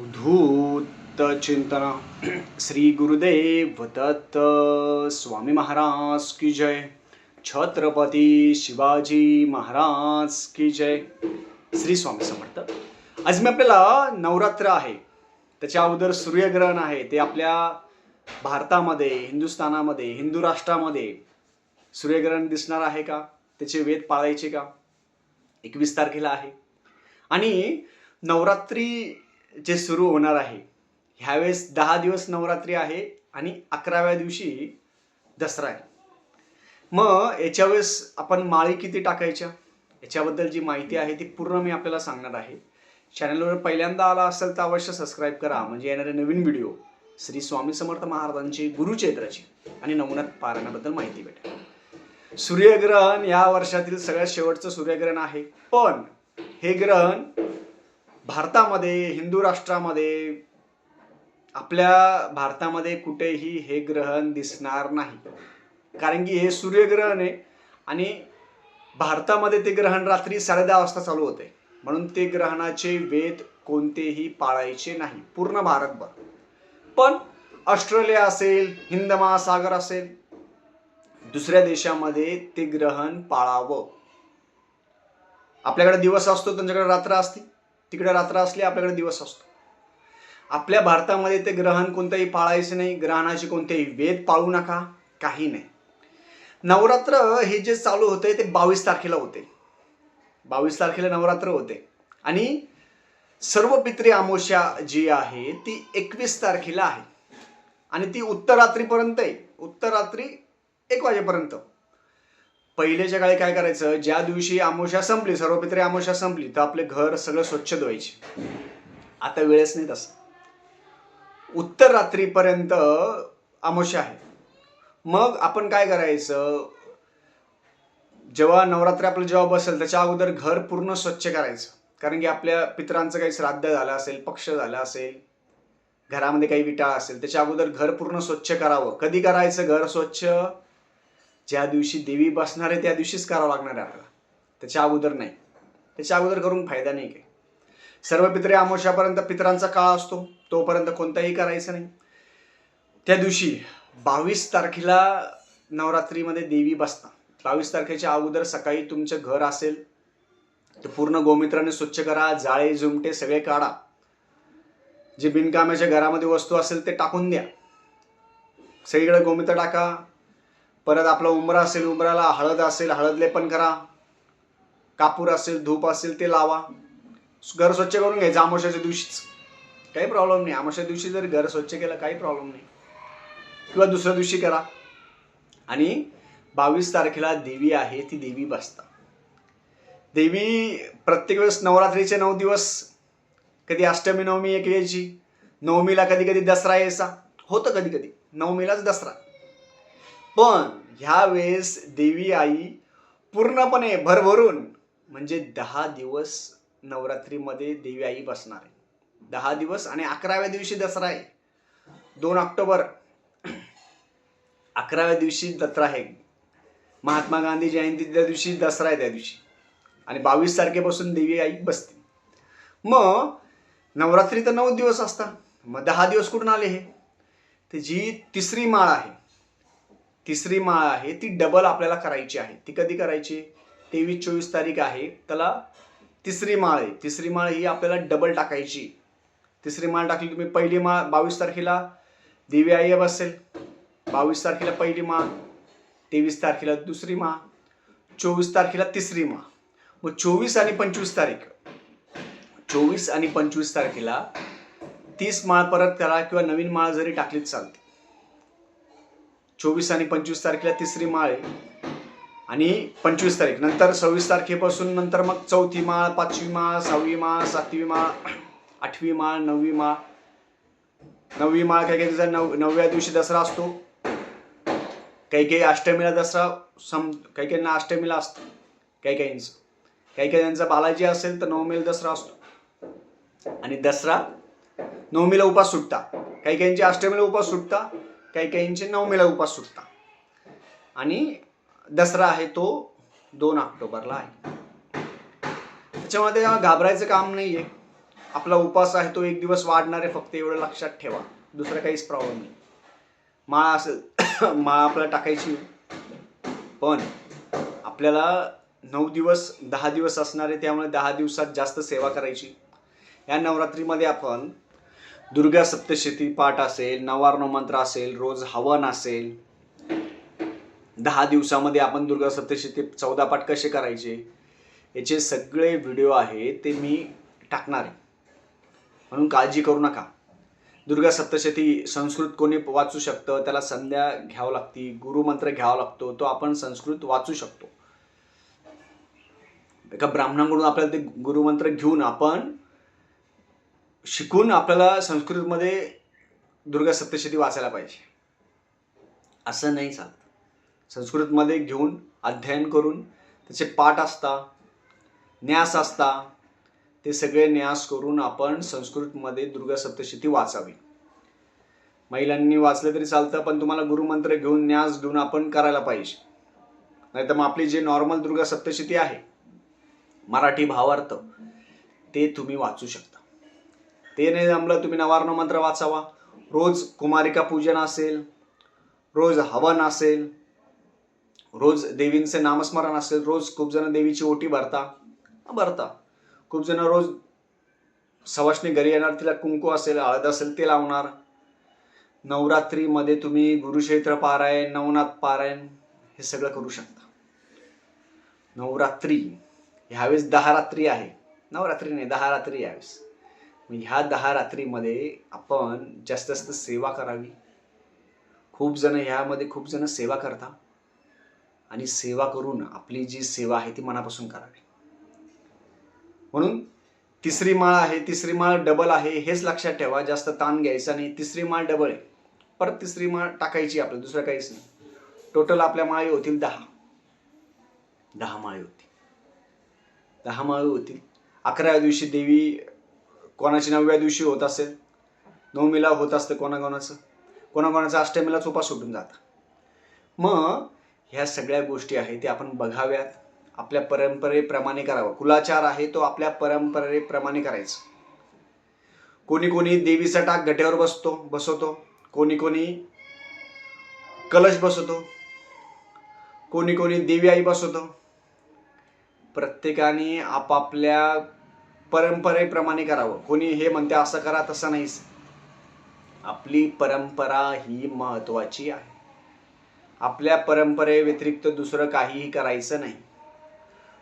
अवधूत चिंतना श्री गुरुदेव दत्त स्वामी महाराज की जय। छत्रपती शिवाजी महाराज की जय। श्री स्वामी समर्थ। आज मी आपल्याला नवरात्र आहे. त्याच्या अगोदर सूर्यग्रहण आहे. ते आपल्या भारतामध्ये हिंदुस्थानामध्ये हिंदू राष्ट्रामध्ये सूर्यग्रहण दिसणार आहे का? त्याचे वेद पाळायचे का? एकवीस तारखेला आहे. आणि नवरात्री जे सुरू होणार आहे. ह्यावेळेस दहा दिवस नवरात्री आहे आणि अकराव्या दिवशी दसरा आहे. मग याच्या वेळेस आपण माळी किती टाकायच्या? याच्याबद्दल जी माहिती आहे ती पूर्ण मी आपल्याला सांगणार आहे. चॅनलवर पहिल्यांदा आला असेल तर अवश्य सबस्क्राईब करा. म्हणजे येणारे नवीन व्हिडिओ श्री स्वामी समर्थ महाराजांची गुरुचैत्राची आणि नवनाथ पारायणाबद्दल माहिती भेटेल. सूर्यग्रहण या वर्षातील सगळ्यात शेवटचं सूर्यग्रहण आहे. पण हे ग्रहण भारतामध्ये हिंदू राष्ट्रामध्ये आपल्या भारतामध्ये कुठेही हे ग्रहण दिसणार नाही. कारण की हे सूर्यग्रहण आहे आणि भारतामध्ये ते ग्रहण रात्री साडेदहा वाजता चालू होते. म्हणून ते ग्रहणाचे वेद कोणतेही पाळायचे नाही. पूर्ण भारतभर. पण ऑस्ट्रेलिया असेल हिंद महासागर असेल दुसऱ्या देशामध्ये ते ग्रहण पाळावं. आपल्याकडे दिवस असतो त्यांच्याकडे रात्र असते. तिकडे रात्र असली आपल्याकडे दिवस असतो. आपल्या भारतामध्ये ते ग्रहण कोणतंही पाळायचं नाही ग्रहणाचे कोणतेही वेद पाळू नका काही नाही. नवरात्र हे जे चालू होते ते बावीस तारखेला होते. बावीस तारखेला नवरात्र होते. आणि सर्व पित्री अमावस्या जी आहे ती एकवीस तारखेला आहे. आणि ती उत्तर रात्रीपर्यंत आहे उत्तर रात्री एक वाजेपर्यंत. पहिलेच्या काळी काय करायचं ज्या दिवशी आमोशा संपली सर्व आमोशा संपली तर आपले घर सगळं स्वच्छ धुवायचे. आता वेळच नाही तसं. उत्तर रात्रीपर्यंत आमोशा आहे. मग आपण काय करायचं जेव्हा नवरात्री आपलं जेव्हा बसेल त्याच्या अगोदर घर पूर्ण स्वच्छ करायचं. कारण की आपल्या पितरांचं काही श्राद्ध झालं असेल पक्ष झाला असेल घरामध्ये काही विटाळ असेल त्याच्या अगोदर घर पूर्ण स्वच्छ करावं. कधी करायचं घर स्वच्छ? ज्या दिवशी देवी बसणार आहे त्या दिवशीच करावं लागणार आहे आपल्याला. त्याच्या अगोदर नाही. त्याच्या अगोदर करून फायदा नाही काही. सर्व पित्रे आमोशापर्यंत पितरांचा काळ असतो. तोपर्यंत कोणताही करायचं नाही. त्या दिवशी बावीस तारखेला नवरात्रीमध्ये देवी बसतात. बावीस तारखेच्या अगोदर सकाळी तुमचं घर असेल तर पूर्ण गोमित्राने स्वच्छ करा जाळे जुमटे सगळे काढा. जे बिनकामाच्या घरामध्ये वस्तू असेल ते टाकून द्या. सगळीकडे गोमित्र टाका. परत आपला उमरा असेल उमराला हळद असेल हळदले पण करा. कापूर असेल धूप असेल ते लावा. घर स्वच्छ करून घ्यायचं आमोशाच्या दिवशीच. काही प्रॉब्लेम नाही. आमोशा दिवशी जर घर स्वच्छ केलं काही प्रॉब्लेम नाही. किंवा दुसऱ्या दिवशी करा. आणि बावीस तारखेला देवी आहे ती देवी बसता. देवी प्रत्येक वेळेस नवरात्रीचे नऊ दिवस. कधी अष्टमी नवमी एक यायची. नवमीला कधी कधी दसरा यायचा. होतं कधी कधी नवमीलाच दसरा. पण ह्या वेळेस देवी आई पूर्णपणे भरभरून म्हणजे दहा दिवस नवरात्रीमध्ये देवी आई बसणार आहे. दहा दिवस आणि अकराव्या दिवशी दसरा आहे. दोन ऑक्टोबर अकराव्या दिवशी दसरा आहे. महात्मा गांधी जयंती त्या दिवशी दसरा आहे त्या दिवशी. आणि बावीस तारखेपासून देवी आई बसते. मग नवरात्री तर नऊ दिवस असतात. मग दहा दिवस कुठून आले हे? तर जी तिसरी माळ आहे तिसरी माळ आहे ती डबल आपल्याला करायची आहे. ती कधी करायची? तेवीस चोवीस तारीख आहे. त्याला तिसरी माळ आहे. तिसरी माळ ही आपल्याला डबल टाकायची. तिसरी माळ टाकली तुम्ही पहिली माळ बावीस तारखेला देवी आई बसेल बावीस तारखेला पहिली माळ तेवीस तारखेला दुसरी माळ चोवीस तारखेला तिसरी माळ. मग चोवीस आणि पंचवीस तारीख. चोवीस आणि पंचवीस तारखेला तीस माळ परत करा किंवा नवीन माळ जरी टाकलीच चालते. चोवीस आणि पंचवीस तारखेला तिसरी माळ आहे. आणि पंचवीस तारीख नंतर सव्वीस तारखेपासून नंतर मग चौथी माळ पाचवी माळ सहावी माळ सातवी माळ आठवी माळ नववी माळ. नववी माळ काही काही नव नवव्या दिवशी दसरा असतो. काही काही अष्टमीला दसरा सम काही काहींना अष्टमीला असतो. काही काहींचं. काही काही त्यांचा बालाजी असेल तर नवमीला दसरा असतो. आणि दसरा नवमीला उपास सुटता. काही काहींचे अष्टमीला उपास सुटता. काही काहींचे नवमीला उपास सुटता आणि दसरा आहे तो दोन ऑक्टोबरला आहे. त्याच्यामध्ये घाबरायचं काम नाही आहे आपला उपास आहे तो एक दिवस वाढणार आहे फक्त एवढं लक्षात ठेवा. दुसरं काहीच प्रॉब्लेम नाही. माळा असेल माळा आपल्याला टाकायची पण आपल्याला नऊ दिवस दहा दिवस असणार आहे त्यामुळे दहा दिवसात जास्त सेवा करायची. या नवरात्रीमध्ये आपण दुर्गा सप्तशती पाठ असेल नवार्ण मंत्र असेल रोज हवन असेल दहा दिवसामध्ये आपण दुर्गा सप्तशती चौदा पाठ कसे करायचे? याचे सगळे व्हिडिओ आहे ते मी टाकणार आहे. म्हणून काळजी करू नका. दुर्गा सप्तशती संस्कृत कोणी वाचू शकतं त्याला संध्या घ्यावं लागती गुरुमंत्र घ्यावा लागतो तो आपण संस्कृत वाचू शकतो. एका ब्राह्मणाकडून आपल्याला ते गुरुमंत्र घेऊन आपण शिकून आपल्याला संस्कृतमध्ये दुर्गा सप्तशती वाचायला पाहिजे. असं नाही चालत. संस्कृतमध्ये घेऊन अध्ययन करून त्याचे पाठ असता न्यास असता ते सगळे न्यास करून आपण संस्कृतमध्ये दुर्गा सप्तशती वाचावी. महिलांनी वाचलं तरी चालतं पण तुम्हाला गुरुमंत्र घेऊन न्यास घेऊन आपण करायला पाहिजे. नाहीतर मग आपली जे नॉर्मल दुर्गा सप्तशती आहे मराठी भावार्थ ते तुम्ही वाचू शकता. ते नाही जमलं तुम्ही नवार्ण मंत्र वाचावा. रोज कुमारिका पूजन असेल रोज हवन असेल रोज देवींचे नामस्मरण असेल रोज खूप जण देवीची ओटी भरता. भरता. खूप जण रोज सवाशणी घरी येणार तिला कुंकू असेल हळद असेल ते लावणार. नवरात्रीमध्ये तुम्ही गुरुक्षेत्र पारायण नवनाथ पारायण हे सगळं करू शकता. नवरात्री ह्यावेळेस दहा रात्री आहे. नवरात्री नाही दहा रात्री यावेळेस मग ह्या दहा रात्रीमध्ये आपण जास्त जास्त सेवा करावी. खूप जण ह्यामध्ये खूप जण सेवा करता. आणि सेवा करून आपली जी सेवा आहे ती मनापासून करावी. म्हणून तिसरी माळ आहे तिसरी माळ डबल आहे हेच लक्षात ठेवा. जास्त ताण घ्यायचा नाही. तिसरी माळ डबल आहे. परत तिसरी माळ टाकायची आपलं दुसरं काहीच नाही. टोटल आपल्या माळी होतील दहा. दहा माळी होतील. दहा माळी होतील. अकराव्या दिवशी देवी कोणाची नवव्या दिवशी होत असेल नवमीला होत असतं कोणाकोणाचं कोणाकोणाचं अष्टमीलाच उपास सुटून जातं मग ह्या सगळ्या गोष्टी आहेत ते आपण बघाव्यात. आपल्या परंपरेप्रमाणे करावं. कुलाचार आहे तो आपल्या परंपरेप्रमाणे करायचा. कोणी कोणी देवीचा टाक गट्यावर बसतो बसवतो. कोणी कोणी कलश बसवतो. कोणी कोणी देवी आई बसवतो. प्रत्येकाने आपापल्या परंपरेप्रमाणे करावं. कोणी हे म्हणते असं करा तसं नाहीच. आपली परंपरा ही महत्वाची आहे. आपल्या परंपरेव्यतिरिक्त दुसरं काहीही करायचं नाही.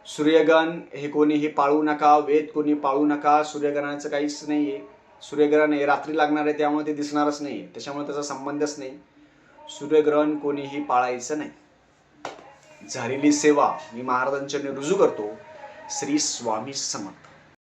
सूर्यगण हे कोणीही पाळू नका वेद कोणी पाळू नका सूर्यग्रहणाचं काहीच नाही आहे सूर्यग्रहण हे रात्री लागणार आहे त्यामुळे ते दिसणारच नाही त्याच्यामुळे त्याचा संबंधच नाही. सूर्यग्रहण कोणीही पाळायचं नाही. झालेली सेवा मी महाराजांच्या रुजू करतो. श्री स्वामी समर्थ.